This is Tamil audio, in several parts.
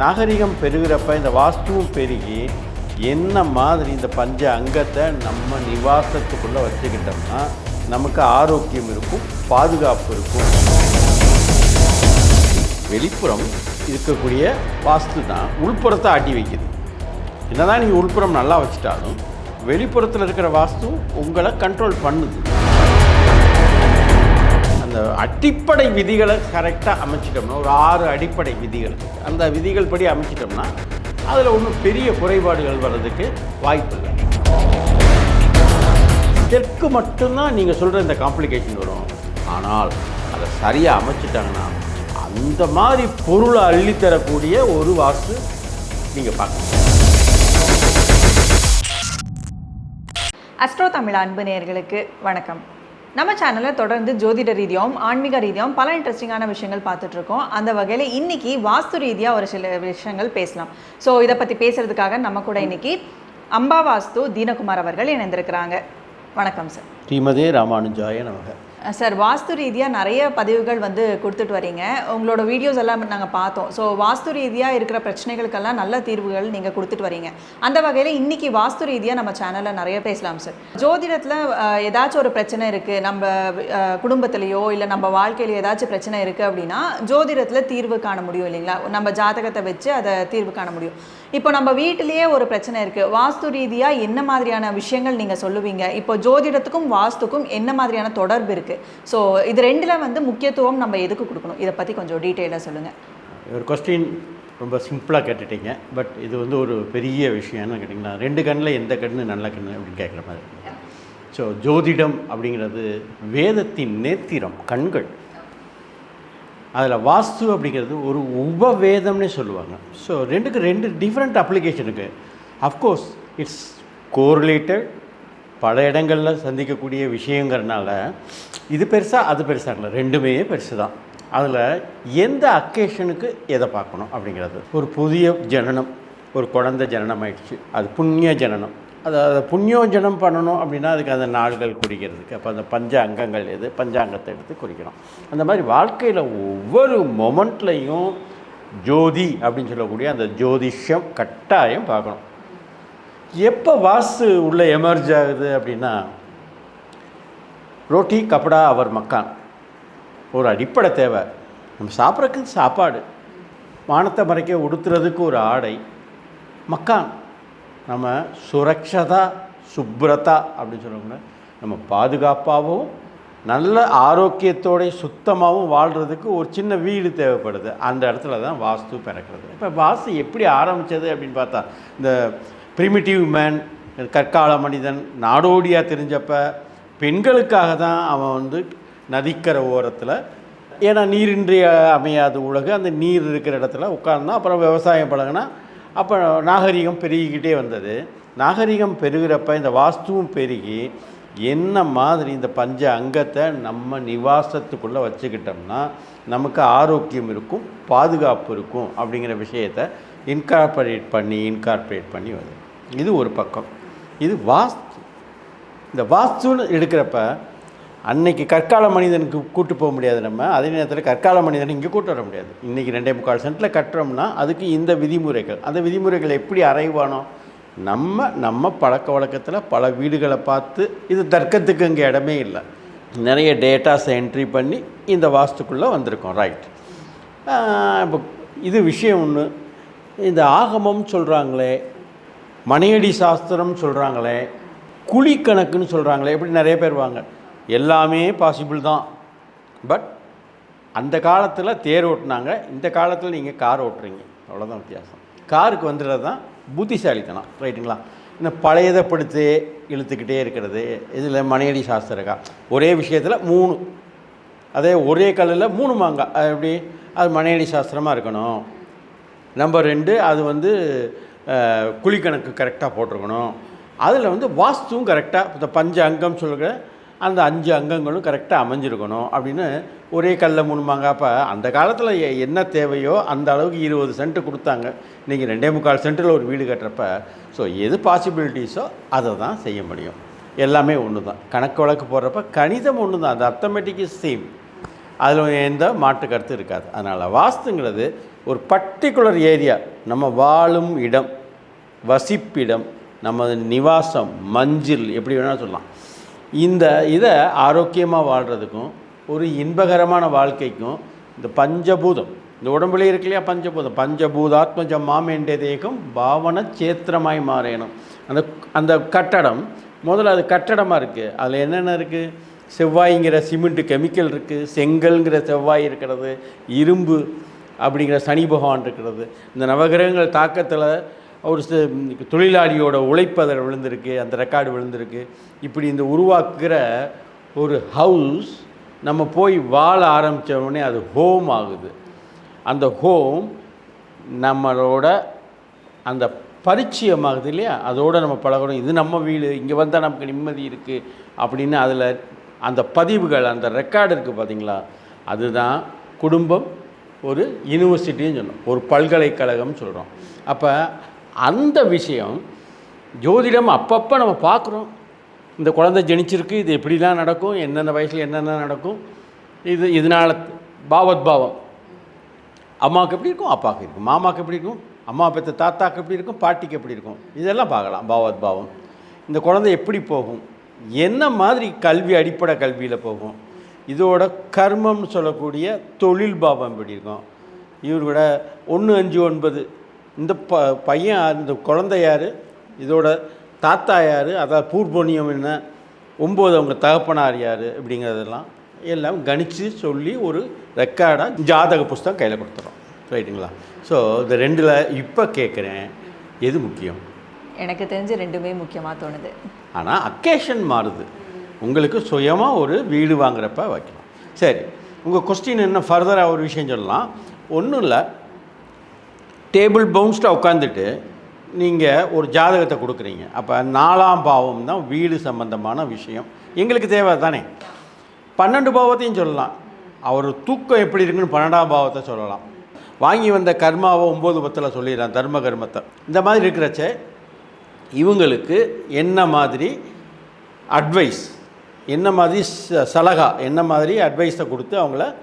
நாகரிகம் பெருகிறப்ப இந்த வாஸ்துவும் பெருகி என்ன மாதிரி இந்த பஞ்ச அங்கத்தை நம்ம நிவாசத்துக்குள்ளே வச்சுக்கிட்டோம்னா நமக்கு ஆரோக்கியம் இருக்கும் பாதுகாப்பு இருக்கும். வெளிப்புறம் இருக்கக்கூடிய வாஸ்து தான் உள்புறத்தை ஆட்டி வைக்குது. என்னதான் நீங்கள் உள்புறம் நல்லா வச்சுட்டாலும் வெளிப்புறத்தில் இருக்கிற வாஸ்து உங்களை கண்ட்ரோல் பண்ணுது. அந்த அடிப்படை விதிகளை கரெக்டாக அமைச்சிட்டோம்னா ஒரு ஆறு அடிப்படை விதிகள். அந்த விதிகள் படி அமைச்சிட்டோம்னா அதில் ஒன்றும் பெரிய குறைபாடுகள் வர்றதுக்கு வாய்ப்பு இல்லை. தெற்கு மட்டும்தான் நீங்கள் சொல்கிற இந்த காம்ப்ளிகேஷன் வரும். ஆனால் அதை சரியாக அமைச்சிட்டாங்கன்னா அந்த மாதிரி பொருளை அள்ளித்தரக்கூடிய ஒரு வாஸ்து நீங்கள் பார்க்கலாம் அஸ்ட்ரோ தமிழ் அன்பு நேர்களுக்கு வணக்கம். நம்ம சேனலில் தொடர்ந்து ஜோதிட ரீதியாகவும் ஆன்மீக ரீதியாகவும் பல இன்ட்ரெஸ்டிங்கான விஷயங்கள் பார்த்துட்டு இருக்கோம் அந்த வகையில் இன்னைக்கு வாஸ்து ரீதியாக ஒரு சில விஷயங்கள் பேசலாம். ஸோ இதை பற்றி பேசுறதுக்காக நம்ம கூட இன்னைக்கு அம்பா வாஸ்து தீனகுமார் அவர்கள் இணைந்திருக்கிறாங்க. வணக்கம் சார் ஸ்ரீமதே ராமானுஜாய நமக. சார் வாஸ்து ரீதியாக நிறைய பதிவுகள் வந்து கொடுத்துட்டு வரீங்க. உங்களோட வீடியோஸ் எல்லாம் நாங்கள் பார்த்தோம். ஸோ வாஸ்து ரீதியாக இருக்கிற பிரச்சனைகளுக்கெல்லாம் நல்ல தீர்வுகள் நீங்கள் கொடுத்துட்டு வரீங்க. அந்த வகையில் இன்னைக்கு வாஸ்து ரீதியாக நம்ம சேனலில் நிறைய பேசலாம் சார் ஜோதிடத்தில் ஏதாச்சும் ஒரு பிரச்சனை இருக்குது நம்ம அஹ், குடும்பத்திலேயோ இல்லை நம்ம வாழ்க்கையில ஏதாச்சும் பிரச்சனை இருக்குது அப்படின்னா ஜோதிடத்தில் தீர்வு காண முடியும் இல்லைங்களா? நம்ம ஜாதகத்தை வச்சு அதை தீர்வு காண முடியும். இப்போ நம்ம வீட்டிலேயே ஒரு பிரச்சனை இருக்குது வாஸ்து ரீதியாக என்ன மாதிரியான விஷயங்கள் நீங்கள் சொல்லுவீங்க? இப்போ ஜோதிடத்துக்கும் வாஸ்துக்கும் என்ன மாதிரியான தொடர்பு இருக்குது ஸோ இது ரெண்டில் வந்து முக்கியத்துவம் நம்ம எதுக்கு கொடுக்கணும்? இதை பற்றி கொஞ்சம் டீட்டெயிலாக சொல்லுங்கள் ஒரு கொஸ்டின் ரொம்ப சிம்பிளாக கேட்டுட்டீங்க. பட் இது வந்து ஒரு பெரிய விஷயம்னு கேட்டிங்கன்னா ரெண்டு கண்ணில் எந்த கண்ணு நல்ல கண்ணு அப்படின்னு கேட்குற மாதிரி. ஸோ ஜோதிடம் அப்படிங்கிறது வேதத்தின் நேத்திரம் கண்கள். அதில் வாஸ்து அப்படிங்கிறது ஒரு உபவேதம்னே சொல்லுவாங்க. ஸோ ரெண்டுக்கு ரெண்டு டிஃப்ரெண்ட் அப்ளிகேஷன் இருக்குது அஃப்கோர்ஸ் இட்ஸ் கோரிலேட்டட் பல இடங்களில் சந்திக்கக்கூடிய விஷயங்கிறனால இது பெருசாக அது பெருசாகல ரெண்டுமே பெருசு தான் அதில் எந்த அக்கேஷனுக்கு எதை பார்க்கணும் அப்படிங்கிறது. ஒரு புதிய ஜனனம் ஒரு குழந்த ஜனனம் ஆயிடுச்சு அது புண்ணிய ஜனனம். அதை அதை புண்ணியோஜனம் பண்ணணும் அப்படின்னா அதுக்கு அந்த நாள்கள் குறிக்கிறதுக்கு அப்போ அந்த பஞ்ச அங்கங்கள் எது பஞ்சாங்கத்தை எடுத்து குறிக்கணும். அந்த மாதிரி வாழ்க்கையில் ஒவ்வொரு மொமெண்ட்லையும் ஜோதி அப்படின்னு சொல்லக்கூடிய அந்த ஜோதிஷம் கட்டாயம் பார்க்கணும். எப்போ வாஸ்து உள்ளே எமர்ஜ் ஆகுது அப்படின்னா ரோட்டி கப்படா அவர் மக்கான். ஒரு அடிப்படை தேவை. நம்ம சாப்பிட்றதுக்கு சாப்பாடு. வானத்தை மறைக்க உடுத்துறதுக்கு ஒரு ஆடை. மக்கான். நம்ம சுரக்ஷதா சுப்ரதா அப்படின்னு சொல்லுவாங்க நம்ம பாதுகாப்பாகவும் நல்ல ஆரோக்கியத்தோட சுத்தமாகவும் வாழ்கிறதுக்கு ஒரு சின்ன வீடு தேவைப்படுது. அந்த இடத்துல தான் வாஸ்து பிறக்கிறது. இப்போ வாஸ்து எப்படி ஆரம்பித்தது அப்படின்னு பார்த்தா இந்த ப்ரிமிட்டிவ் மேன் கற்கால மனிதன் நாடோடியாக தெரிஞ்சப்போ பெண்களுக்காக தான் அவன் வந்து நதிக்கரை ஓரத்தில் ஏன்னா நீரின்றி அமையாத உலகு அந்த நீர் இருக்கிற இடத்துல உட்கார்ந்தா அப்புறம் விவசாயம் பழகினா அப்போ நாகரிகம் பெருகிக்கிட்டே வந்தது. நாகரிகம் பெருகிறப்ப இந்த வாஸ்துவும் பெருகி என்ன மாதிரி இந்த பஞ்ச அங்கத்தை நம்ம நிவாசத்துக்குள்ளே வச்சுக்கிட்டோம்னா நமக்கு ஆரோக்கியம் இருக்கும் பாதுகாப்பு இருக்கும் அப்படிங்கிற விஷயத்தை இன்கார்பரேட் பண்ணி இன்கார்பரேட் பண்ணி வருது. இது ஒரு பக்கம். இது வாஸ்து. இந்த வாஸ்துன்னு எடுக்கிறப்ப அன்னைக்கு கற்கால மனிதனுக்கு கூட்டு போக முடியாது நம்ம. அதே நேரத்தில் கற்கால மனிதனை இங்கே கூட்டு வர முடியாது. இன்றைக்கி ரெண்டே முக்கால் சென்ட்டில் கட்டுறோம்னா அதுக்கு இந்த விதிமுறைகள். அந்த விதிமுறைகள் எப்படி அரைவானோ நம்ம நம்ம பழக்க வழக்கத்தில் பல வீடுகளை பார்த்து இது தர்க்கத்துக்கு இங்கே இடமே இல்லை. நிறைய டேட்டாஸை என்ட்ரி பண்ணி இந்த வாஸ்துக்குள்ளே வந்திருக்கோம். ரைட் இப்போ இது விஷயம் ஒன்று இந்த ஆகமம் சொல்கிறாங்களே மனையடி சாஸ்திரம் சொல்கிறாங்களே குழி கணக்குன்னு சொல்கிறாங்களே எப்படி நிறைய பேர் வாங்க. எல்லாமே பாசிபிள் தான். பட் அந்த காலத்தில் தேர் ஓட்டினாங்க. இந்த காலத்தில் நீங்கள் கார் ஓட்டுறீங்க. அவ்வளோதான் வித்தியாசம். காருக்கு வந்துடுறது தான் புத்திசாலித்தனம். ரைட்டுங்களா? இந்த பழையதை படுத்து இழுத்துக்கிட்டே இருக்கிறது. இதில் மனையடி சாஸ்திரக்கா ஒரே விஷயத்தில் மூணு. அதே ஒரே கல்லில் மூணு மாங்காய் அது எப்படி? அது மனையடி சாஸ்திரமாக இருக்கணும். நம்பர் ரெண்டு அது வந்து குழிக்கணக்கு கரெக்டாக போட்டிருக்கணும். அதில் வந்து வாஸ்துவும் கரெக்டாக இந்த பஞ்ச அங்கம் சொல்கிற அந்த அஞ்சு அங்கங்களும் கரெக்டாக அமைஞ்சிருக்கணும் அப்படின்னு ஒரே கல்லில் மூணு மாங்காய் அப்போ அந்த காலத்தில் என்ன தேவையோ அந்த அளவுக்கு இருபது சென்ட் கொடுத்தாங்க. இன்றைக்கி ரெண்டே முக்கால் சென்ட்டில் ஒரு வீடு கட்டுறப்ப ஸோ எது பாசிபிலிட்டிஸோ அதை தான் செய்ய முடியும். எல்லாமே ஒன்று தான் கணக்கு வழக்கு போடுறப்ப கணிதம் ஒன்று தான் அந்த அர்த்தமெட்டிக் சேம் அதில் எந்த மாற்று கருத்து இருக்காது. அதனால் வாஸ்துங்கிறது ஒரு பர்டிகுலர் ஏரியா நம்ம வாழும் இடம் வசிப்பிடம் நமது நிவாசம் மஞ்சில் எப்படி வேணால் சொல்லலாம். இந்த இதை ஆரோக்கியமாக வாழ்கிறதுக்கும் ஒரு இன்பகரமான வாழ்க்கைக்கும் இந்த பஞ்சபூதம் இந்த உடம்புல இருக்கு இல்லையா பஞ்சபூதம் பஞ்சபூதாத்மஜ மாமேண்டே தேகம் பாவன சேத்திரமாய் மாறணும் அந்த அந்த கட்டடம் முதல்ல அது கட்டடமாக இருக்குது அதில் என்னென்ன இருக்குது செவ்வாய்ங்கிற சிமெண்ட்டு கெமிக்கல் இருக்குது செங்கல்ங்கிற செவ்வாய் இருக்கிறது இரும்பு அப்படிங்கிற சனி பகவான் இருக்கிறது. இந்த நவகிரகங்கள் தாக்கத்தில் ஒரு தொழிலாளியோட உழைப்பு அதில் விழுந்திருக்கு அந்த ரெக்கார்டு விழுந்திருக்கு. இப்படி இந்த உருவாக்குகிற ஒரு ஹவுஸ் நம்ம போய் வாழ ஆரம்பிச்ச அது ஹோம் ஆகுது. அந்த ஹோம் நம்மளோட அந்த பரிச்சயமாகுது இல்லையா? அதோடு நம்ம பழகணும். இது நம்ம வீடு இங்கே வந்தால் நமக்கு நிம்மதி இருக்குது அப்படின்னு அதில் அந்த பதிவுகள் அந்த ரெக்கார்டு இருக்குது பார்த்தீங்களா அதுதான் குடும்பம் ஒரு யூனிவர்சிட்டின்னு சொன்னோம் ஒரு பல்கலைக்கழகம்னு சொல்கிறோம் அப்போ அந்த விஷயம் ஜோதிடம் அப்பப்போ நம்ம பார்க்குறோம். இந்த குழந்தை ஜெனிச்சிருக்கு இது எப்படிலாம் நடக்கும் என்னென்ன வயசில் என்னென்ன நடக்கும் இது இதனால் பாவத்பாவம். அம்மாவுக்கு எப்படி இருக்கும்? அப்பாவுக்கு இருக்கும். மாமாவுக்கு எப்படி இருக்கும்? அம்மா பெற்ற தாத்தாவுக்கு எப்படி இருக்கும்? பாட்டிக்கு எப்படி இருக்கும்? இதெல்லாம் பார்க்கலாம் பாவத்பாவம். இந்த குழந்தை எப்படி போகும்? என்ன மாதிரி கல்வி அடிப்படை கல்வியில் போகும்? இதோட கர்மம்னு சொல்லக்கூடிய தொழில் பாவம் எப்படி இருக்கும்? இவரோட ஒன்று அஞ்சு ஒன்பது இந்த ப பையன் இந்த குழந்தை யார்? இதோட தாத்தா யார்? அதாவது பூர்வனியம் என்ன? ஒம்பது அவங்க தகப்பனார் யார்? இப்படிங்கிறதெல்லாம் எல்லாம் கணித்து சொல்லி ஒரு ரெக்கார்டாக ஜாதக புஸ்தகம் கையில் கொடுத்துறோம். ரைட்டுங்களா? ஸோ இந்த ரெண்டில் இப்போ கேட்குறேன் எது முக்கியம்? எனக்கு தெரிஞ்சு ரெண்டுமே முக்கியமாக தோணுது. ஆனால் அக்கேஷன் மாறுது. உங்களுக்கு சுயமாக ஒரு வீடு வாங்குறப்ப வைக்கலாம். சரி உங்கள் கொஸ்டின் என்ன? ஃபர்தராக ஒரு விஷயம் சொல்லலாம். ஒன்றும் இல்லை. டேபிள் பவுன்ஸ்டாக உட்காந்துட்டு நீங்கள் ஒரு ஜாதகத்தை கொடுக்குறீங்க. அப்போ நாலாம் பாவம் தான் வீடு சம்பந்தமான விஷயம். எங்களுக்கு தேவை தானே பன்னெண்டு பாவத்தையும் சொல்லலாம். அவர் தூக்கம் எப்படி இருக்குன்னு பன்னெண்டாம் பாவத்தை சொல்லலாம். வாங்கி வந்த கர்மாவை ஒம்பது பத்தில் சொல்லிடுறான் தர்ம கர்மத்தை. இந்த மாதிரி இருக்கிறச்ச இவங்களுக்கு என்ன மாதிரி அட்வைஸ் என்ன மாதிரி ச- சலகா என்ன மாதிரி அட்வைஸை கொடுத்து அவங்கள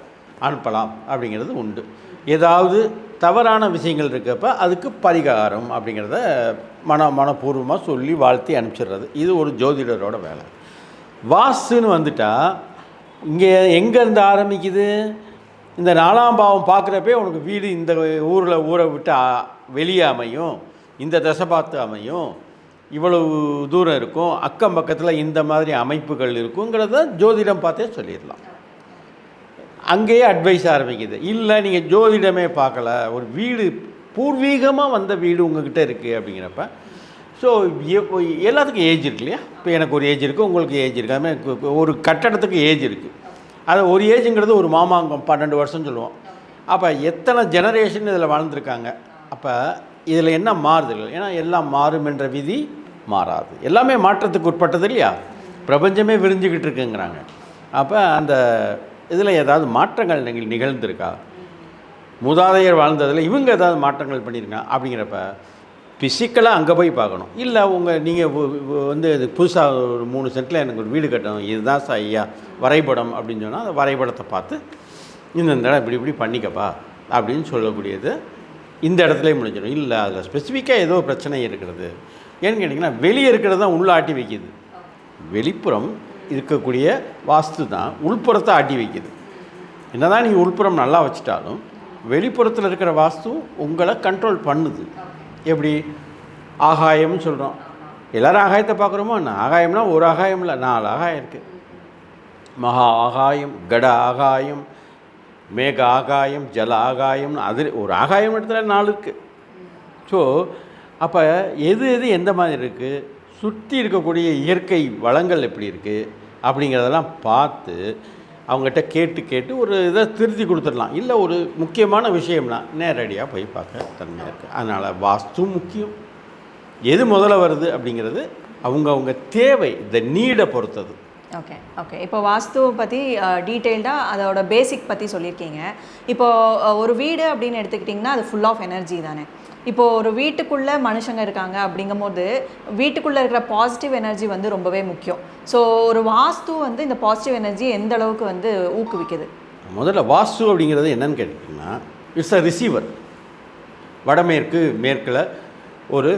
அனுப்பலாம் அப்படிங்கிறது உண்டு. ஏதாவது தவறான விஷயங்கள் இருக்கப்ப அதுக்கு பரிகாரம் அப்படிங்கிறத மன மனப்பூர்வமாக சொல்லி வாழ்த்தி அனுப்பிச்சிடுறது. இது ஒரு ஜோதிடரோட வேலை. வாஸ்துன்னு வந்துட்டால் இங்கே எங்கேருந்து ஆரம்பிக்குது? இந்த நாலாம் பாவம் பார்க்குறப்பே உனக்கு வீடு இந்த ஊரில் ஊரை விட்டு வெளியே அமையும். இந்த தசை பார்த்து அமையும். இவ்வளவு தூரம் இருக்கும். அக்கம் பக்கத்தில் இந்த மாதிரி அமைப்புகள் இருக்குங்கிறத ஜோதிடம் பார்த்தே சொல்லிடலாம். அங்கேயே அட்வைஸ் ஆரம்பிக்குது. இல்லை நீங்கள் ஜோதிடமே பார்க்கல. ஒரு வீடு பூர்வீகமாக வந்த வீடு உங்ககிட்ட இருக்குது அப்படிங்கிறப்ப ஸோ எல்லாத்துக்கும் ஏஜ் இருக்கு இல்லையா? இப்போ எனக்கு ஒரு ஏஜ் இருக்குது உங்களுக்கு ஏஜ் இருக்குது ஒரு கட்டடத்துக்கு ஏஜ் இருக்குது அது ஒரு ஏஜுங்கிறது ஒரு மாமாங்கம் பன்னெண்டு வருஷம் சொல்லுவோம். அப்போ எத்தனை ஜெனரேஷன் இதில் வாழ்ந்துருக்காங்க அப்போ இதில் என்ன மாறுதல் ஏன்னா எல்லாம் மாறும் என்ற விதி மாறாது. எல்லாமே மாற்றத்துக்கு உட்பட்டது இல்லையா? பிரபஞ்சமே விரிஞ்சுக்கிட்டு இருக்குங்கிறாங்க. அப்போ அந்த இதில் ஏதாவது மாற்றங்கள் நீங்கள் நிகழ்ந்திருக்கா? மூதாதையர் வாழ்ந்ததில் இவங்க ஏதாவது மாற்றங்கள் பண்ணியிருக்காங்க அப்படிங்கிறப்ப ஃபிசிக்கலாக அங்கே போய் பார்க்கணும். இல்லை உங்கள் நீங்கள் வந்து இது புதுசாக ஒரு மூணு சென்ட்டில் எனக்கு ஒரு வீடு கட்டணும். இதுதான் சார் ஐயா வரைபடம் அப்படின்னு சொன்னால் அந்த வரைபடத்தை பார்த்து இந்த இடம் இப்படி இப்படி பண்ணிக்கப்பா அப்படின்னு சொல்லக்கூடியது இந்த இடத்துலயே முடிஞ்சிடும். இல்லை அதில் ஸ்பெசிஃபிக்காக ஏதோ பிரச்சனை இருக்கிறது. ஏன்னு கேட்டிங்கன்னா வெளியே இருக்கிறது தான் உள்ள ஆட்டி வைக்கிது. வெளிப்புறம் இருக்கக்கூடிய வாஸ்து தான் உள்புறத்தை ஆட்டி வைக்குது. என்னதான் நீங்கள் உள்புறம் நல்லா வச்சுட்டாலும் வெளிப்புறத்தில் இருக்கிற வாஸ்து உங்களை கண்ட்ரோல் பண்ணுது. எப்படி? ஆகாயம்னு சொல்கிறோம் எல்லோரும் ஆகாயத்தை பார்க்குறோமோ என்ன? ஆகாயம்னா ஒரு ஆகாயம் இல்லை நாலு ஆகாயம் இருக்குது மகா ஆகாயம் கட ஆகாயம் மேக ஆகாயம் ஜல ஆகாயம்னு அது ஒரு ஆகாயம் இடத்துல நாலு இருக்குது ஸோ அப்போ எது எது எந்த மாதிரி இருக்குது சுற்றி இருக்கக்கூடிய இயற்கை வளங்கள் எப்படி இருக்குது அப்படிங்கிறதெல்லாம் பார்த்து அவங்ககிட்ட கேட்டு கேட்டு ஒரு இதை திருத்தி கொடுத்துடலாம். இல்லை ஒரு முக்கியமான விஷயம்னா நேரடியாக போய் பார்க்க தன்மையாக இருக்குது அதனால் வாஸ்து முக்கியம். எது முதல்ல வருது அப்படிங்கிறது அவங்கவுங்க தேவை இந்த நீடை பொறுத்தது. Okay okay. இப்போ வாஸ்துவை பற்றி டீட்டெயில்டாக அதோட பேசிக் பற்றி சொல்லியிருக்கீங்க. இப்போது ஒரு வீடு அப்படின்னு எடுத்துக்கிட்டிங்கன்னா அது ஃபுல் ஆஃப் எனர்ஜி தானே. இப்போ ஒரு வீட்டுக்குள்ளே மனுஷங்க இருக்காங்க அப்படிங்கும்போது வீட்டுக்குள்ளே இருக்கிற பாசிட்டிவ் எனர்ஜி வந்து ரொம்பவே முக்கியம். ஸோ ஒரு வாஸ்து வந்து இந்த பாசிட்டிவ் எனர்ஜி எந்த அளவுக்கு வந்து ஊக்குவிக்குது? முதல்ல வாஸ்து அப்படிங்கிறது என்னன்னு கேட்டிங்கன்னா இட்ஸ் அ ரிசீவர் வடமேற்கு மேற்கில் ஒரு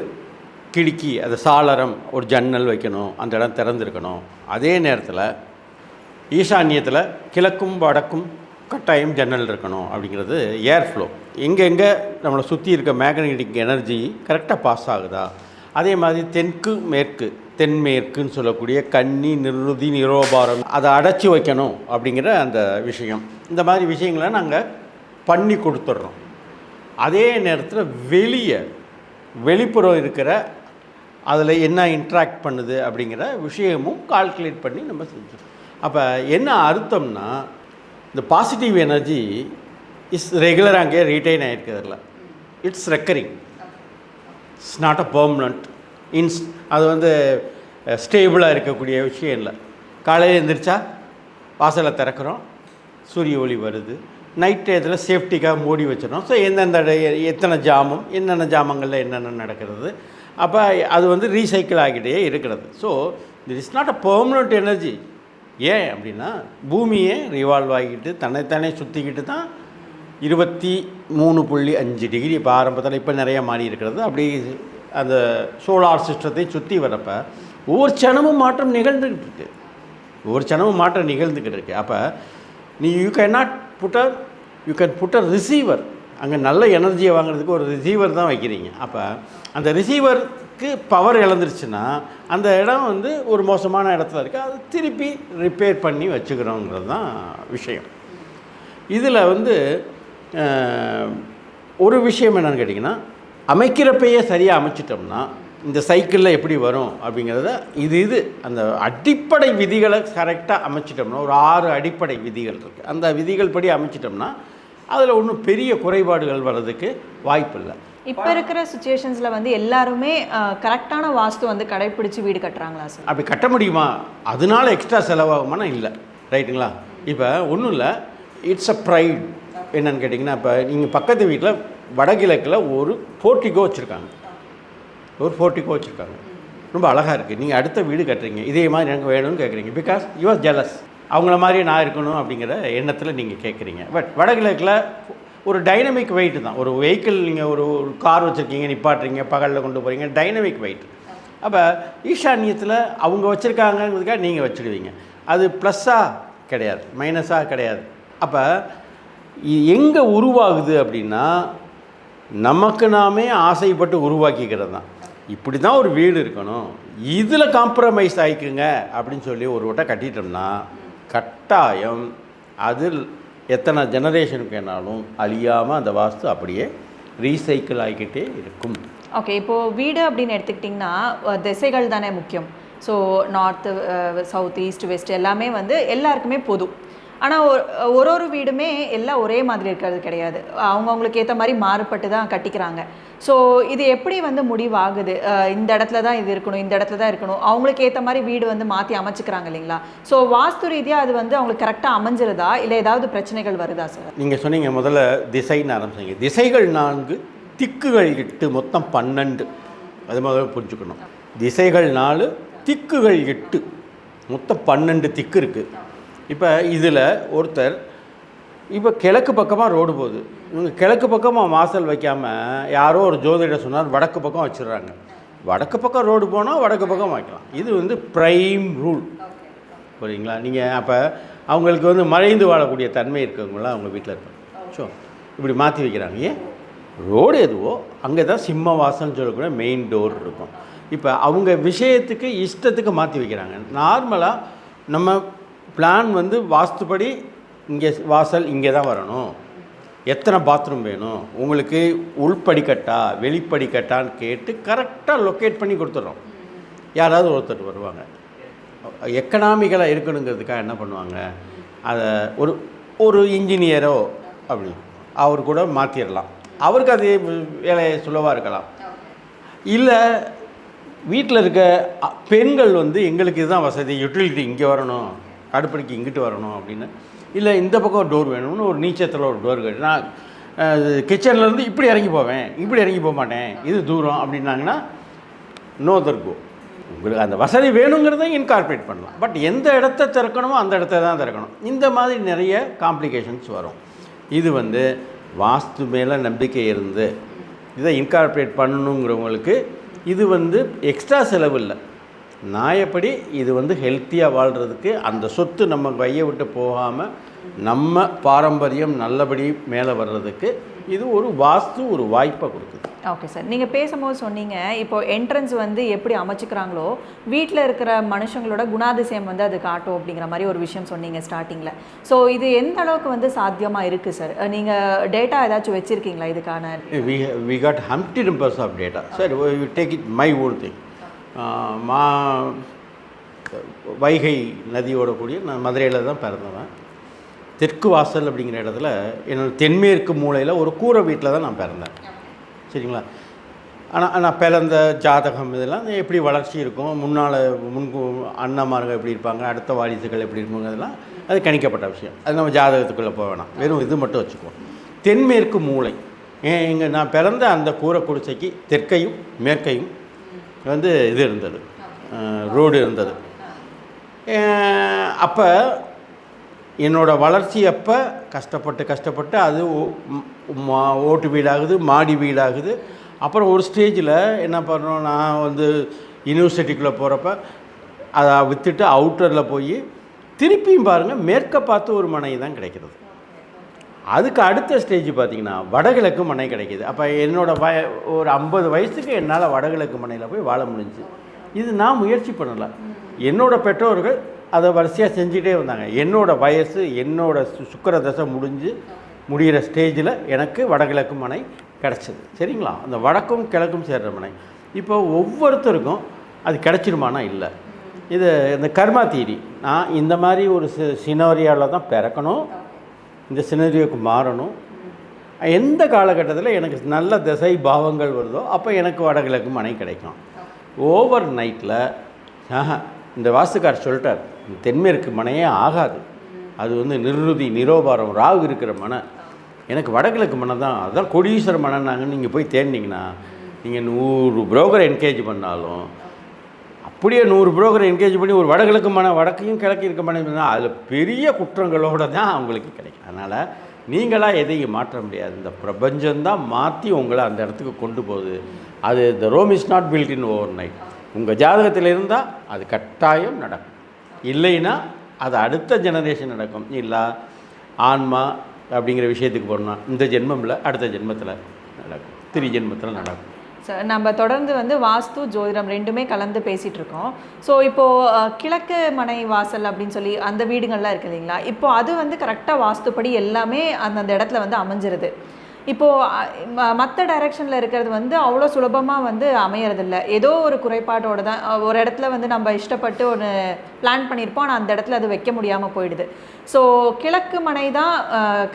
கிடுக்கி அது சாளரம் ஒரு ஜன்னல் வைக்கணும் அந்த இடம் திறந்திருக்கணும். அதே நேரத்தில் ஈசான்யத்தில் கிழக்கும் வடக்கும் கட்டாயம் ஜன்னல் இருக்கணும் அப்படிங்கிறது ஏர் ஃப்ளோ எங்கெங்கே நம்மளை சுற்றி இருக்க மேக்னெட்டிக் எனர்ஜி கரெக்டாக பாஸ் ஆகுதா? அதே மாதிரி தெற்கு மேற்கு. தென்மேற்குன்னு சொல்லக்கூடிய கன்னி நிருதி நிரோபாரம் அதை அடைச்சி வைக்கணும் அப்படிங்கிற அந்த விஷயம். இந்த மாதிரி விஷயங்களை நாங்கள் பண்ணி கொடுத்துட்றோம். அதே நேரத்தில் வெளியே வெளிப்புறம் இருக்கிற அதில் என்ன இன்ட்ராக்ட் பண்ணுது அப்படிங்கிற விஷயமும் கால்குலேட் பண்ணி நம்ம செஞ்சோம் அப்போ என்ன அர்த்தம்னா இந்த பாசிட்டிவ் எனர்ஜி இஸ் ரெகுலராக அங்கேயே retain ஆகிருக்கிறதுல it's recurring it's not a permanent இன்ஸ் அது வந்து ஸ்டேபிளாக இருக்கக்கூடிய விஷயம் இல்லை. காலையில் எழுந்திரிச்சா வாசலை திறக்கிறோம். சூரிய ஒளி வருது. நைட் டயத்தில் சேஃப்டிக்காக மூடி வச்சிடணும் ஸோ எந்தெந்த எத்தனை ஜாமம் என்னென்ன ஜாமங்களில் என்னென்ன நடக்கிறது. அப்போ அது வந்து ரீசைக்கிள் ஆகிட்டே இருக்கிறது. So this is not a permanent energy ஏன் அப்படின்னா பூமியே ரிவால்வ் ஆகிட்டு தன்னைத்தானே சுற்றிக்கிட்டு தான் இருபத்தி மூணு புள்ளி அஞ்சு டிகிரி இப்போ ஆரம்பத்தில் இப்போ நிறைய மாறி இருக்கிறது. அப்படி அந்த சோலார் சிஸ்டத்தை சுற்றி வரப்போ ஒவ்வொரு சனமும் மாற்றம் நிகழ்ந்துக்கிட்டு இருக்கு. ஒவ்வொரு சனமும் மாற்றம் நிகழ்ந்துக்கிட்டு இருக்கு. அப்போ நீ you can not put a you can put a receiver அங்கே நல்ல எனர்ஜியை வாங்குறதுக்கு ஒரு ரிசீவர் தான் வைக்கிறீங்க. அப்போ அந்த ரிசீவர் ரிசீவருக்கு பவர் இழந்துருச்சுன்னா அந்த இடம் வந்து ஒரு மோசமான இடத்துல இருக்குது அது திருப்பி ரிப்பேர் பண்ணி வச்சுக்கிறோங்கிறது தான் விஷயம். இதில் வந்து ஒரு விஷயம் என்னென்னு கேட்டிங்கன்னா அமைக்கிறப்பையே சரியாக அமைச்சிட்டோம்னா இந்த சைக்கிளில் எப்படி வரும் அப்படிங்கிறத இது இது அந்த அடிப்படை விதிகளை கரெக்டாக அமைச்சிட்டோம்னா ஒரு ஆறு அடிப்படை விதிகள் இருக்குது அந்த விதிகள் படி அமைச்சிட்டோம்னா அதில் ஒன்றும் பெரிய குறைபாடுகள் வர்றதுக்கு வாய்ப்பில்லை. இப்போ இருக்கிற சுச்சுவேஷன்ஸில் வந்து எல்லாருமே கரெக்டான வாஸ்து வந்து கடைப்பிடிச்சு வீடு கட்டுறாங்களா சார் அப்படி கட்ட முடியுமா? அதனால எக்ஸ்ட்ரா செலவாகுமானா இல்லை. ரைட்டுங்களா இப்போ ஒன்றும் இல்லை. இட்ஸ் அ ப்ரைட் என்னன்னு கேட்டிங்கன்னா இப்போ நீங்கள் பக்கத்து வீட்டில் வடகிழக்கில் ஒரு போர்ட்டிகோ வச்சுருக்காங்க. ஒரு போர்ட்டிகோ வச்சுருக்காங்க. ரொம்ப அழகாக இருக்குது நீங்கள் அடுத்த வீடு கட்டுறீங்க. இதே மாதிரி எனக்கு வேணும்னு கேட்குறீங்க பிகாஸ் யூ ஆர் ஜெலஸ் அவங்கள மாதிரி நான் இருக்கணும் அப்படிங்கிற எண்ணத்தில் நீங்கள் கேட்குறீங்க பட் வடகிழக்கில் ஒரு டைனமிக் வெயிட் தான். ஒரு வெஹிக்கிள் நீங்கள் ஒரு ஒரு கார் வச்சுருக்கீங்க நிப்பாட்டுறீங்க பகலில் கொண்டு போகிறீங்க டைனமிக் வெயிட் அப்போ ஈஷான்யத்தில் அவங்க வச்சுருக்காங்கிறதுக்காக நீங்கள் வச்சுடுவீங்க அது ப்ளஸ்ஸாக கிடையாது மைனஸாக கிடையாது. அப்போ எங்கே உருவாகுது அப்படின்னா நமக்கு நாமே ஆசைப்பட்டு உருவாக்கிக்கிறது தான். இப்படி தான் ஒரு வீடு இருக்கணும். இதில் காம்ப்ரமைஸ் ஆகிக்குங்க அப்படின்னு சொல்லி ஒரு வட்டம் கட்டிட்டோம்னா கட்டாயம் அதில் எத்தனை ஜெனரேஷனுக்கு வேணாலும் அழியாமல் அந்த வாஸ்து அப்படியே ரீசைக்கிள் ஆகிக்கிட்டே இருக்கும். ஓகே இப்போது வீடு அப்படின்னு எடுத்துக்கிட்டிங்கன்னா திசைகள் தானே முக்கியம். So north south east west எல்லாமே வந்து எல்லாருக்குமே பொது ஆனால் ஒரு ஒரு வீடுமே எல்லாம் ஒரே மாதிரி இருக்கிறது கிடையாது. அவங்கவுங்களுக்கு ஏற்ற மாதிரி மாறுபட்டு தான் கட்டிக்கிறாங்க. ஸோ இது எப்படி வந்து முடிவாகுது? இந்த இடத்துல தான் இது இருக்கணும் இந்த இடத்துல தான் இருக்கணும். அவங்களுக்கு ஏற்ற மாதிரி வீடு வந்து மாற்றி அமைச்சுக்கிறாங்க இல்லைங்களா? ஸோ வாஸ்து ரீதியாக அது வந்து அவங்களுக்கு கரெக்டாக அமைஞ்சிருதா? இல்லை ஏதாவது பிரச்சனைகள் வருதா சார் நீங்கள் சொன்னீங்க முதல்ல திசைன்னு ஆரம்பிச்சீங்க. திசைகள் நான்கு திக்குகள் எட்டு மொத்தம் பன்னெண்டு. அது முதல்ல புரிஞ்சுக்கணும். திசைகள் நாலு திக்குகள் எட்டு. மொத்தம் பன்னெண்டு திக்கு இருக்குது இப்போ இதில் ஒருத்தர் இப்போ கிழக்கு பக்கமாக ரோடு போகுது. இவங்க கிழக்கு பக்கமாக வாசல் வைக்காமல் யாரோ ஒரு ஜோதிட சொன்னார் வடக்கு பக்கம் வச்சிடுறாங்க. வடக்கு பக்கம் ரோடு போனால் வடக்கு பக்கம் வைக்கலாம் இது வந்து ப்ரைம் ரூல் புரியுங்களா நீங்கள் அப்போ அவங்களுக்கு வந்து மறைந்து வாழக்கூடிய தன்மை இருக்கவங்களாம் அவங்க வீட்டில் இருப்பாங்க. ஸோ இப்படி மாற்றி வைக்கிறாங்க. ஏன்? ரோடு எதுவோ அங்கே தான் சிம்ம வாசல்னு சொல்லக்கூடிய மெயின் டோர் இருக்கும். இப்போ அவங்க விஷயத்துக்கு இஷ்டத்துக்கு மாற்றி வைக்கிறாங்க. நார்மலாக நம்ம பிளான் வந்து வாஸ்துப்படி இங்கே வாசல் இங்கே தான் வரணும். எத்தனை பாத்ரூம் வேணும்? உங்களுக்கு உள்படிக்கட்டா வெளிப்படிக்கட்டான்னு கேட்டு கரெக்டாக லொக்கேட் பண்ணி கொடுத்துட்றோம். யாராவது ஒருத்தர் வருவாங்க. எக்கனாமிக்கலாக இருக்கணுங்கிறதுக்காக என்ன பண்ணுவாங்க? அதை ஒரு ஒரு இன்ஜினியரோ அப்படி அவர் கூட மாற்றிடலாம் அவருக்கு அது வேலை சுலவாக இருக்கலாம். இல்லை வீட்டில் இருக்க பெண்கள் வந்து எங்களுக்கு இதுதான் வசதி யூட்டிலிட்டி இங்கே வரணும். அடுப்படிக்கு இங்கிட்டு வரணும் அப்படின்னு. இல்லை இந்த பக்கம் டோர் வேணும்னு ஒரு நீச்சத்தில் ஒரு டோர் கட்டு நான் கிச்சன்லேருந்து இப்படி இறங்கி போவேன் இப்படி இறங்கி போக மாட்டேன் இது தூரம் அப்படின்னாங்கன்னா நோ தர்கோ உங்களுக்கு அந்த வசதி வேணுங்கிறத இன்கார்பரேட் பண்ணலாம். பட் எந்த இடத்த திறக்கணுமோ அந்த இடத்த தான் திறக்கணும். இந்த மாதிரி நிறைய காம்ப்ளிகேஷன்ஸ் வரும். இது வந்து வாஸ்து மேலே நம்பிக்கை இருந்து இதை இன்கார்பரேட் பண்ணணுங்கிறவங்களுக்கு இது வந்து எக்ஸ்ட்ரா செலவு இல்லை. நாயப்படி இது வந்து ஹெல்த்தியாக வாழ்கிறதுக்கு அந்த சொத்து நம்ம கையை விட்டு போகாமல் நம்ம பாரம்பரியம் நல்லபடி மேலே வர்றதுக்கு இது ஒரு வாஸ்து ஒரு வாய்ப்பை கொடுக்குது. ஓகே சார் நீங்கள் பேசும்போது சொன்னீங்க இப்போ என்ட்ரன்ஸ் வந்து எப்படி அமைச்சுக்கிறாங்களோ வீட்டில் இருக்கிற மனுஷங்களோட குணாதிசயம் வந்து அது காட்டும் அப்படிங்கிற மாதிரி ஒரு விஷயம் சொன்னீங்க ஸ்டார்டிங்கில் ஸோ இது எந்த அளவுக்கு வந்து சாத்தியமாக இருக்குது சார் நீங்கள் டேட்டா ஏதாச்சும் வச்சுருக்கீங்களா இதுக்கான? We we got humpty numbers of data. சரி it my own thing. ஆஹ் மா வைகை நதியோட கூடிய நான் மதுரையில் தான் பிறந்தவன். தெற்கு வாசல் அப்படிங்கிற இடத்துல என்னோட தென்மேற்கு மூலையில் ஒரு கூரை வீட்டில் தான் நான் பிறந்தேன். சரிங்களா? ஆனால் நான் பிறந்த ஜாதகம் இதெல்லாம் எப்படி வளர்ச்சி இருக்கும்? முன்னால் முன்கு அண்ணமார்கள் எப்படி இருப்பாங்க? அடுத்த வாரிசுகள் எப்படி இருப்பாங்க அதெல்லாம் அது கணிக்கப்பட்ட விஷயம். அது நம்ம ஜாதகத்துக்குள்ளே போக வேணாம். வெறும் இது மட்டும் வச்சுக்குவோம். தென்மேற்கு மூளை ஏன் இங்கே நான் பிறந்த அந்த கூரை குடிசைக்கு தெற்கையும் மேற்கையும் வந்து இது இருந்தது. ரோடு இருந்தது. அப்போ என்னோடய வளர்ச்சி அப்போ கஷ்டப்பட்டு கஷ்டப்பட்டு அது ஓ- மா- ஓட்டு வீடாகுது மாடி வீடாகுது. அப்புறம் ஒரு ஸ்டேஜில் என்ன பண்ணோம் நான் வந்து யூனிவர்சிட்டிக்குள்ளே போகிறப்ப அதை விற்றுட்டு அவுட்டரில் போய் திருப்பியும் பாருங்கள் மேற்க பார்த்து ஒரு மனை தான் கிடைக்கிறது. அதுக்கு அடுத்த ஸ்டேஜ் பார்த்தீங்கன்னா வடகிழக்கு மனை கிடைக்கிது. அப்போ என்னோடய வய ஒரு ஐம்பது வயசுக்கு என்னால் வடகிழக்கு மனையில் போய் வாழ முடிஞ்சு இது நான் முயற்சி பண்ணலை. என்னோட பெற்றோர்கள் அதை வரிசையாக செஞ்சுட்டே வந்தாங்க. என்னோடய வயசு என்னோட சு- தசை முடிஞ்சு முடிகிற ஸ்டேஜில் எனக்கு வடகிழக்கு மனை கிடச்சிது. சரிங்களா? அந்த வடக்கும் கிழக்கும் சேர்ற மனை இப்போ ஒவ்வொருத்தருக்கும் அது கிடச்சிருமானா? இல்லை. இது இந்த கர்மா தீரி. நான் இந்த மாதிரி ஒரு சி சினோரியாவில் தான் பிறக்கணும். இந்த சினரியோக்கு மாறணும். எந்த காலகட்டத்தில் எனக்கு நல்ல திசை பாவங்கள் வருதோ அப்போ எனக்கு வடகிழக்கு மனை கிடைக்கும். ஓவர் நைட்டில் ஆஹா இந்த வாஸ்துக்கார் சொல்லிட்டார் இந்த தென்மேற்கு மனையே ஆகாது. அது வந்து நிருதி நிரோபாரம் ராகு இருக்கிற மனை. எனக்கு வடகிழக்கு மனை தான் அதுதான் கொடீஸ்வர மனைனாங்கன்னு நீங்கள் போய் தேடினீங்கன்னா நீங்கள் நூறு புரோக்கர் என்கேஜ் பண்ணாலும் அப்படியே நூறு புரோக்கரை என்கேஜ் பண்ணி ஒரு வடகிழக்கு மன வடக்கையும் கிழக்கு இருக்க மனை அதில் பெரிய குற்றங்களோடு தான் அவங்களுக்கு கிடைக்கும். அதனால் நீங்களாக எதையும் மாற்ற முடியாது. இந்த பிரபஞ்சம்தான் மாற்றி உங்களை அந்த இடத்துக்கு கொண்டு போகுது. அது the Rome is not built in overnight உங்கள் ஜாதகத்தில் இருந்தால் அது கட்டாயம் நடக்கும். இல்லைன்னா அது அடுத்த ஜெனரேஷன் நடக்கும். இல்லை ஆன்மா அப்படிங்கிற விஷயத்துக்கு போனால் இந்த ஜென்மம்ல அடுத்த ஜென்மத்தில் நடக்கும். திரி ஜென்மத்தில் நடக்கும். நம்ம தொடர்ந்து வந்து வாஸ்து ஜோதிடம் ரெண்டுமே கலந்து பேசிகிட்டு இருக்கோம் ஸோ இப்போது கிழக்கு மனை வாசல் அப்படின்னு சொல்லி அந்த வீடுகள்லாம் இருக்கு இல்லைங்களா? இப்போ அது வந்து கரெக்டாக வாஸ்துப்படி எல்லாமே அந்தந்த இடத்துல வந்து அமைஞ்சிருது. இப்போது மற்ற டைரெக்ஷனில் இருக்கிறது வந்து அவ்வளோ சுலபமாக வந்து அமையறதில்ல. ஏதோ ஒரு குறைபாட்டோட தான் ஒரு இடத்துல வந்து நம்ம இஷ்டப்பட்டு ஒன்று பிளான் பண்ணியிருப்போம் ஆனால் அந்த இடத்துல அது வைக்க முடியாமல் போயிடுது. ஸோ கிழக்கு மனை தான்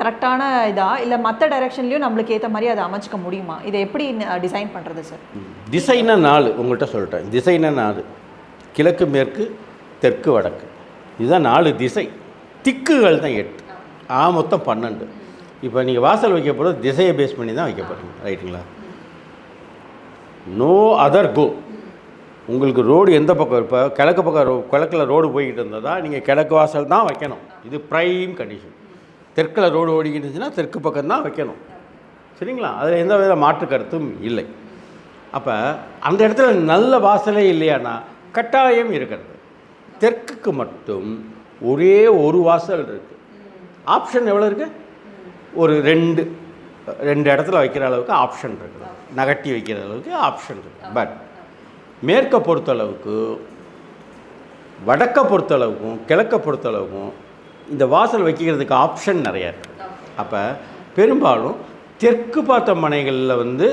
கரெக்டான இதாக இல்லை மற்ற டைரக்ஷன்லேயும் நம்மளுக்கு ஏற்ற மாதிரி அதை அமைச்சிக்க முடியுமா? இதை எப்படி டிசைன் பண்ணுறது சார் திசைனா நாலு உங்கள்கிட்ட சொல்லிட்டேன். திசைனா நாலு. கிழக்கு மேற்கு தெற்கு வடக்கு. இதுதான் நாலு திசை. திக்குகள் தான் எட்டு. ஆ மொத்தம் பன்னெண்டு. இப்போ நீங்கள் வாசல் வைக்க போகிறது திசையை பேஸ் பண்ணி தான் வைக்க போகிறீங்க ரைட்டுங்களா? நோ அதர் கோ உங்களுக்கு ரோடு எந்த பக்கம் இப்போ கிழக்கு பக்கம் ரோ கிழக்கில் ரோடு போய்கிட்டு இருந்ததா? நீங்கள் கிழக்கு வாசல் தான் வைக்கணும். இது ப்ரைம் கண்டிஷன் தெற்கில் ரோடு ஓடிக்கிட்டு இருந்துச்சுன்னா தெற்கு பக்கம் தான் வைக்கணும். சரிங்களா? அதில் எந்த வித மாற்று கருத்தும் இல்லை. அப்போ அந்த இடத்துல நல்ல வாசலே இல்லையானா? கட்டாயம் இருக்கிறது. தெற்குக்கு மட்டும் ஒரே ஒரு வாசல் இருக்குது ஆப்ஷன் எவ்வளோ இருக்குது ஒரு ரெண்டு ரெண்டு இடத்துல வைக்கிற அளவுக்கு ஆப்ஷன் இருக்குது. நகட்டி வைக்கிற அளவுக்கு ஆப்ஷன் இருக்குது. பட் மேற்கை பொறுத்தளவுக்கு வடக்கை பொறுத்தளவுக்கும் கிழக்கை பொறுத்தளவுக்கும் இந்த வாசல் வைக்கிறதுக்கு ஆப்ஷன் நிறையா இருக்குது அப்போ பெரும்பாலும் தெற்கு பார்த்த மனைகளில் வந்து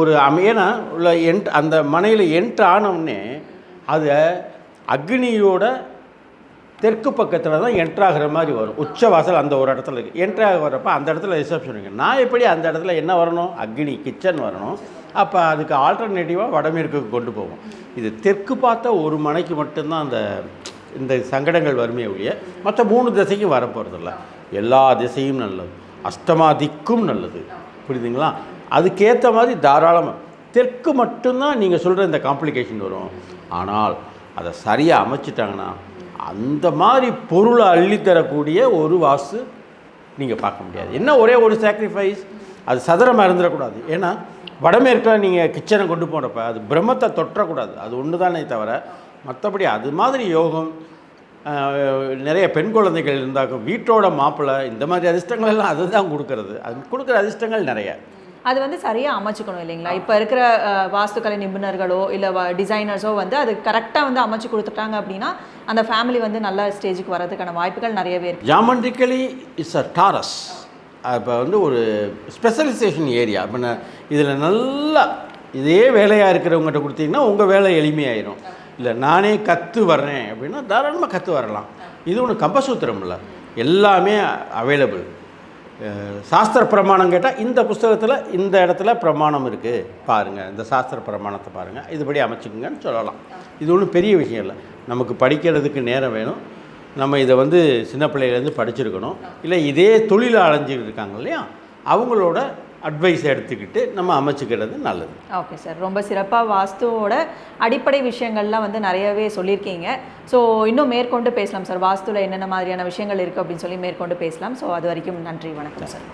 ஒரு அமையனா உள்ள என்ட் அந்த மனையில் என்ட்ரு ஆனவுடனே அதை அக்னியோட தெற்கு பக்கத்தில் தான் என்ட்ராகிற மாதிரி வரும். உச்ச வாசல் அந்த ஒரு இடத்துல இருக்குது என்ட்ராக வரப்போ அந்த இடத்துல ரிசப்ஷன் இருக்குது நான் எப்படி அந்த இடத்துல என்ன வரணும்? அக்னி கிச்சன் வரணும். அப்போ அதுக்கு ஆல்டர்னேட்டிவாக வடமேற்குக்கு கொண்டு போவோம். இது தெற்கு பார்த்தா ஒரு மனைக்கு மட்டும்தான் அந்த இந்த சங்கடங்கள் வறுமையை ஒழிய மற்ற மூணு திசைக்கும் வரப்போகிறதில்ல எல்லா திசையும் நல்லது. அஷ்டமாதிக்கும் நல்லது. புரியுதுங்களா? அதுக்கேற்ற மாதிரி தாராளமாக தெற்கு மட்டும்தான் நீங்கள் சொல்கிற இந்த காம்ப்ளிகேஷன் வரும். ஆனால் அதை சரியாக அமைச்சிட்டாங்கன்னா அந்த மாதிரி பொருளை அள்ளித்தரக்கூடிய ஒரு வாஸ்து நீங்கள் பார்க்க முடியாது. என்ன ஒரே ஒரு சாக்ரிஃபைஸ் அது சதுரமாக இருந்துடக்கூடாது. ஏன்னா வடமேற்கில் நீங்கள் கிச்சனை கொண்டு போகிறப்ப அது பிரம்மத்தை தொற்றக்கூடாது. அது ஒன்று தானே தவிர மற்றபடி அது மாதிரி யோகம் நிறைய பெண் குழந்தைகள் இருந்தாக்கும் வீட்டோட மாப்பிள்ளை இந்த மாதிரி அதிர்ஷ்டங்கள் எல்லாம் அதுதான் கொடுக்கறது. அது கொடுக்குற அதிர்ஷ்டங்கள் நிறைய. அது வந்து சரியாக அமைச்சுக்கணும் இல்லைங்களா? இப்போ இருக்கிற வாஸ்துக்கலை நிபுணர்களோ இல்லை டிசைனர்ஸோ வந்து அது கரெக்டாக வந்து அமைச்சு கொடுத்துட்டாங்க அப்படின்னா அந்த ஃபேமிலி வந்து நல்ல ஸ்டேஜுக்கு வரதுக்கான வாய்ப்புகள் நிறையவே இருக்கு. Geometrically it's a torus. இப்போ வந்து ஒரு ஸ்பெஷலைசேஷன் ஏரியா இப்போ நான் இதில் நல்லா இதே வேலையாக இருக்கிறவங்ககிட்ட கொடுத்தீங்கன்னா உங்கள் வேலை எளிமையாயிரும். இல்லை நானே கற்று வர்றேன் அப்படின்னா தாராளமாக கற்று வரலாம். இது ஒன்று கம்பசூத்திரம் இல்லை. எல்லாமே அவைலபிள் சாஸ்திர பிரமாணம் கேட்டால் இந்த புஸ்தகத்தில் இந்த இடத்துல பிரமாணம் இருக்குது பாருங்கள் இந்த சாஸ்திர பிரமாணத்தை பாருங்கள் இதுபடி அமைச்சுக்குங்கன்னு சொல்லலாம். இது ஒன்றும் பெரிய விஷயம் இல்லை. நமக்கு படிக்கிறதுக்கு நேரம் வேணும். நம்ம இதை வந்து சின்ன பிள்ளையிலேருந்து படிச்சிருக்கணும். இல்லை இதே தொழில் அலைஞ்சிட்டு இருக்காங்க இல்லையா? அவங்களோட அட்வைஸ் எடுத்துக்கிட்டு நம்ம அமைச்சுக்கிறது நல்லது. ஓகே சார் ரொம்ப சிறப்பாக வாஸ்துவோட அடிப்படை விஷயங்கள்லாம் வந்து நிறையவே சொல்லியிருக்கீங்க. ஸோ இன்னும் மேற்கொண்டு பேசலாம் சார் வாஸ்துவில் என்னென்ன மாதிரியான விஷயங்கள் இருக்குது அப்படின்னு சொல்லி மேற்கொண்டு பேசலாம். ஸோ அது வரைக்கும் நன்றி வணக்கம் சார்